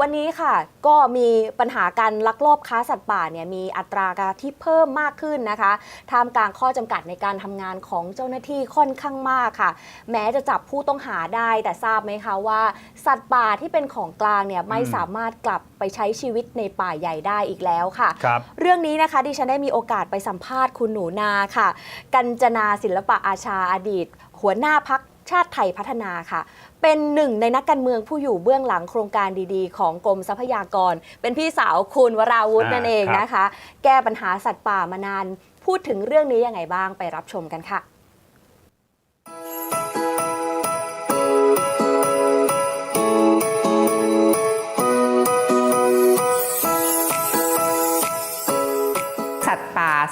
วันนี้ค่ะก็มีปัญหาการลักลอบค้าสัตว์ป่าเนี่ยมีอัตราการที่เพิ่มมากขึ้นนะคะท่ามกลางข้อจำกัดในการทำงานของเจ้าหน้าที่ค่อนข้างมากค่ะ แม้จะจับผู้ต้องหาได้ แต่ทราบไหมคะว่า สัตว์ป่าที่เป็นของกลางเนี่ยไม่อืมสามารถกลับไปใช้ชีวิตในป่าใหญ่ได้อีกแล้วค่ะครับเรื่องนี้นะคะดิฉันได้มีโอกาสไปสัมภาษณ์คุณหนูนาค่ะ กัญจนาศิลปะอาชาอดีต หัวหน้าพัก ชาติไทยพัฒนาค่ะ เป็นหนึ่งในนักการเมืองผู้อยู่เบื้องหลังโครงการดีๆ ของกรมทรัพยากร เป็นพี่สาวคุณวราวุฒิอ่านั่นเองครับนะคะ แก้ปัญหาสัตว์ป่ามานาน พูดถึงเรื่องนี้ยังไงบ้างไปรับชมกันค่ะ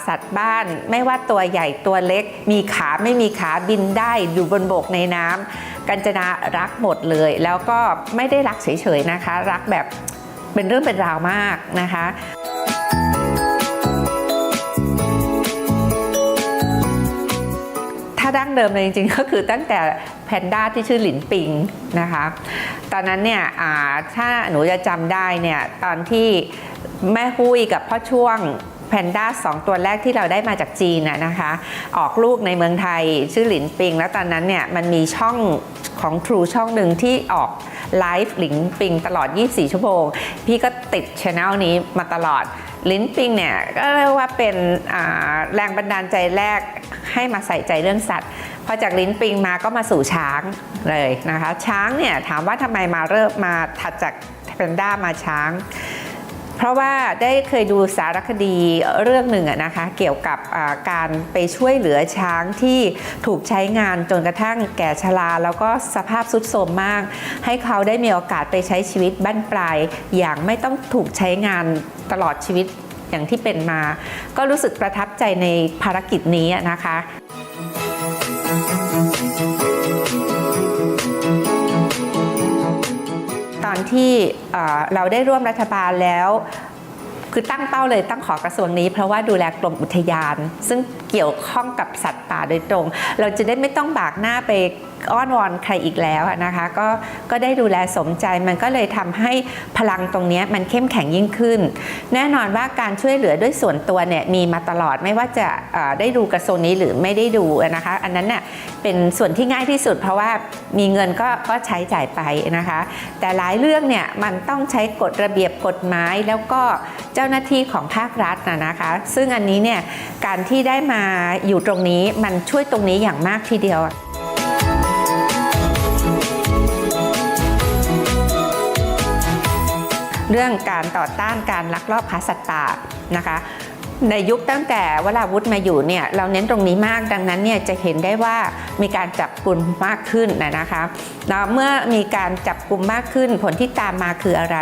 สัตว์บ้าน ไม่ว่าตัวใหญ่ตัวเล็ก มีขาไม่มีขาบินได้อยู่บนบกในน้ำกัญจนารักหมดเลย แล้วก็ไม่ได้รักเฉยๆนะคะ รักแบบเป็นเรื่องเป็นราวมากนะคะถ้าดั้งเดิมเลยจริงๆ ก็คือตั้งแต่แพนด้าที่ชื่อหลินปิงนะคะ ตอนนั้นเนี่ยถ้าหนูจะจำได้เนี่ยตอนที่แม่หุ้ยกับพ่อช่วง แพนด้าสองตัวแรกที่เราได้มาจากจีนนะคะ ออกลูกในเมืองไทยชื่อหลินปิง แล้วตอนนั้นเนี่ยมันมีช่องของ True ช่องหนึ่งที่ออกไลฟ์หลินปิงตลอด 24 ชั่วโมง พี่ก็ติดช anel นี้มาตลอดลิ้นปิงเนี่ยก็เรียกว่าเป็นแรงบันดาลใจแรกให้มาใส่ใจเรื่องสัตว์พอจากลิ้นปิงมาก็มาสู่ช้างเลยนะคะ ช้างเนี่ยถามว่าทำไมมาเริ่มมาถัดจากแพนด้ามาช้าง เพราะว่าได้เคยดูสารคดีเรื่องหนึ่งนะคะเกี่ยวกับการไปช่วยเหลือช้างที่ถูกใช้งานจนกระทั่งแก่ชราแล้วก็สภาพทรุดโทรมมาก ให้เขาได้มีโอกาสไปใช้ชีวิตบั้นปลาย อย่างไม่ต้องถูกใช้งานตลอดชีวิตอย่างที่เป็นมา ก็รู้สึกประทับใจในภารกิจนี้นะคะ ที่เราได้ร่วมรัฐบาลแล้วคือตั้งเป้าเลยตั้งขอกระทรวงนี้ เพราะว่าดูแลกรมอุทยาน ซึ่งเกี่ยวข้องกับสัตว์ป่าโดยตรง เราจะได้ไม่ต้องบากหน้าไป อ้อนวอนใครอีกแล้วนะคะก็ก็ได้ดูแลสมใจมันก็เลยทำให้พลังตรงนี้มันเข้มแข็งยิ่งขึ้น แน่นอนว่าการช่วยเหลือด้วยส่วนตัวเนี่ยมีมาตลอดไม่ว่าจะได้ดูกระทรวงนี้หรือไม่ได้ดูนะคะ อันนั้นน่ะเป็นส่วนที่ง่ายที่สุด เพราะว่ามีเงินก็ก็ใช้จ่ายไปนะคะ แต่หลายเรื่องเนี่ยมันต้องใช้กฎระเบียบกฎหมายแล้วก็เจ้าหน้าที่ของภาครัฐนะนะคะ ซึ่งอันนี้เนี่ยการที่ได้มาอยู่ตรงนี้มันช่วยตรงนี้อย่างมากทีเดียว เรื่องการต่อต้านการลักลอบค้าสัตว์ป่านะคะ ในยุคตั้งแต่วราวุธมาอยู่เนี่ยเราเน้นตรงนี้มากดังนั้นเนี่ยจะเห็นได้ว่ามีการจับกลุ่มมากขึ้นนะนะคะแล้วเมื่อมีการจับกลุ่มมากขึ้น ผลที่ตามมาคืออะไร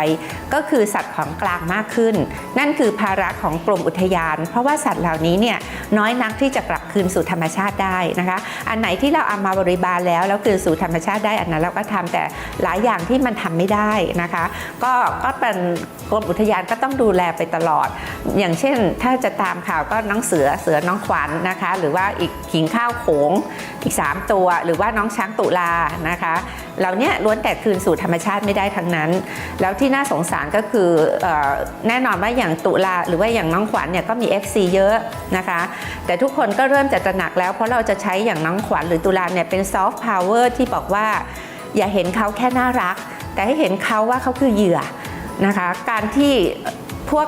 ก็คือสัตว์ของกลางมากขึ้น นั่นคือภาระของกรมอุทยาน เพราะว่าสัตว์เหล่านี้เนี่ยน้อยนักที่จะกลับคืนสู่ธรรมชาติได้นะคะอันไหนที่เราเอามาบริบาลแล้วแล้วคืนสู่ธรรมชาติได้อันนั้นเราก็ทำแต่หลายอย่างที่มันทำไม่ได้นะคะ ก็ก็เป็นกรมอุทยานก็ต้องดูแลไปตลอด อย่างเช่น ถ้าจะตามข่าวก็น้องเสือเสือน้องขวัญนะคะ หรือว่าอีกขิงข้าวโขงอีก 3 ตัว หรือว่าน้องช้างตุลานะคะเหล่านี้ล้วนแต่คืนสู่ธรรมชาติไม่ได้ทั้งนั้น แล้วที่น่าสงสารก็คือเออแน่นอนว่าอย่างตุลาหรือว่าอย่างน้องขวัญเนี่ยก็มี FC เยอะนะคะ แต่ทุกคนก็เริ่มจะตระหนักแล้ว เพราะเราจะใช้อย่างน้องขวัญหรือตุลาเนี่ยเป็นซอฟต์พาวเวอร์ที่บอกว่า อย่าเห็นเขาแค่น่ารัก แต่ให้เห็นเขาว่าเขาคือเหยื่อนะคะ การที่พวก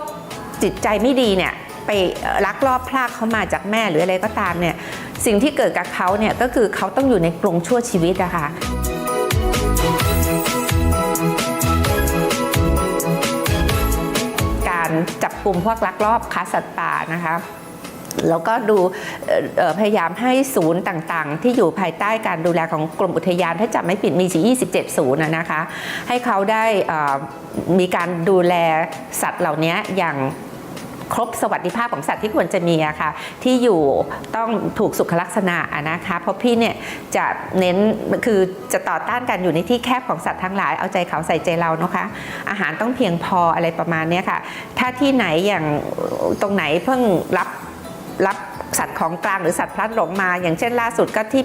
จิตใจไม่ดีเนี่ย ไปลักลอบพรากเขามาจากแม่หรืออะไรก็ตามเนี่ยสิ่งที่เกิดกับเขาเนี่ยก็คือเขาต้องอยู่ในกรงชั่วชีวิตอะค่ะการจับกลุ่มพวกลักลอบค้าสัตว์ป่านะคะแล้วก็ดูพยายามให้ศูนย์ต่างๆ ที่อยู่ภายใต้การดูแลของกรมอุทยานถ้าจำไม่ผิดมี27ศูนย์นะคะ ให้เขาได้มีการดูแลสัตว์เหล่านี้อย่าง ครบสวัสดิภาพของสัตว์ที่ควรจะมีอะค่ะที่อยู่ต้องถูกสุขลักษณะนะคะเพราะพี่เนี่ยจะเน้นคือจะต่อต้านการอยู่ในที่แคบของสัตว์ทั้งหลายเอาใจเขาใส่ใจเรานะคะ อาหารต้องเพียงพออะไรประมาณนี้ค่ะ ถ้าที่ไหนอย่างตรงไหนเพิ่งรับรับ สัตว์ของกลางหรือสัตว์พลัดหลงมา อย่างเช่นล่าสุดก็ที่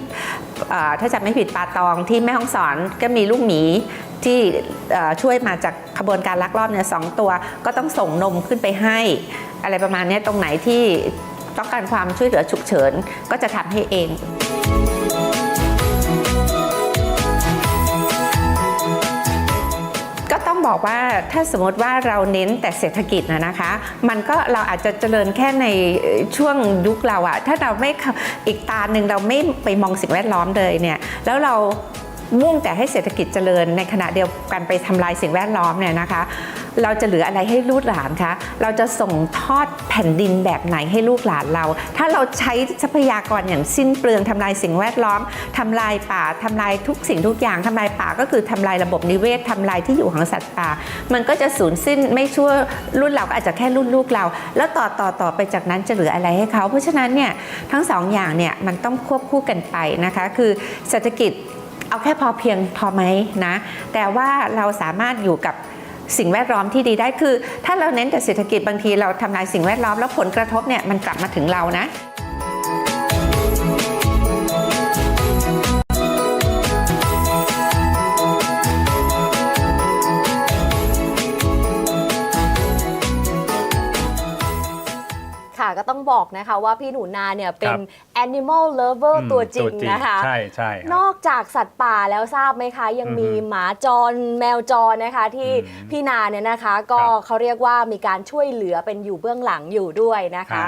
ถ้าจำไม่ผิดปาตองที่แม่ห้องสอนก็มีลูกหมีที่ช่วยมาจากขบวนการลักลอบเนี่ยสองตัว ก็ต้องส่งนมขึ้นไปให้ อะไรประมาณนี้ตรงไหนที่ต้องการความช่วยเหลือฉุกเฉินก็จะทำให้เอง ต้องบอกว่าถ้าสมมติว่าเราเน้นแต่เศรษฐกิจนะนะคะ มันก็เราอาจจะเจริญแค่ในช่วงยุคเราอะถ้าเราไม่อีกตาหนึ่งเราไม่ไปมองสิ่งแวดล้อมเลยเนี่ยแล้วเรามุ่งแต่ให้เศรษฐกิจเจริญในขณะเดียวกันไปทำลายสิ่งแวดล้อมเนี่ยนะคะ เราจะเหลืออะไรให้ลูกหลานคะ เราจะส่งทอดแผ่นดินแบบไหนให้ลูกหลานเรา ถ้าเราใช้ทรัพยากรอย่างสิ้นเปลืองทำลายสิ่งแวดล้อมทำลายป่าทำลายทุกสิ่งทุกอย่างทำลายป่าก็คือทำลายระบบนิเวศทำลายที่อยู่ของสัตว์ป่า มันก็จะสูญสิ้นไม่ชั่วรุ่นเราก็อาจจะแค่รุ่นลูกเรา แล้วต่อต่อต่อไปจากนั้นจะเหลืออะไรให้เขา เพราะฉะนั้นเนี่ยทั้งสองอย่างเนี่ยมันต้องควบคู่กันไปนะคะ คือเศรษฐกิจเอาแค่พอเพียงพอไหมนะ แต่ว่าเราสามารถอยู่กับ สิ่งแวดล้อมที่ดีได้คือ ถ้าเราเน้นแต่เศรษฐกิจบางทีเราทำลายสิ่งแวดล้อมแล้วผลกระทบเนี่ยมันกลับมาถึงเรานะ ค่ะ ก็ต้องบอกนะคะว่าพี่หนูนาเนี่ยเป็ครันบ animal lover อืมตัวจริงนะคะ ใช่ใช่ครับนอกจากสัตว์ป่าแล้วทราบไหมคะ ยังมีอือฮึหมาจรแมวจรนะคะ ที่อืมพี่นาเนี่ยนะคะ ก็ครับเขาเรียกว่ามีการช่วยเหลือเป็นอยู่เบื้องหลังอยู่ด้วยนะคะฮะ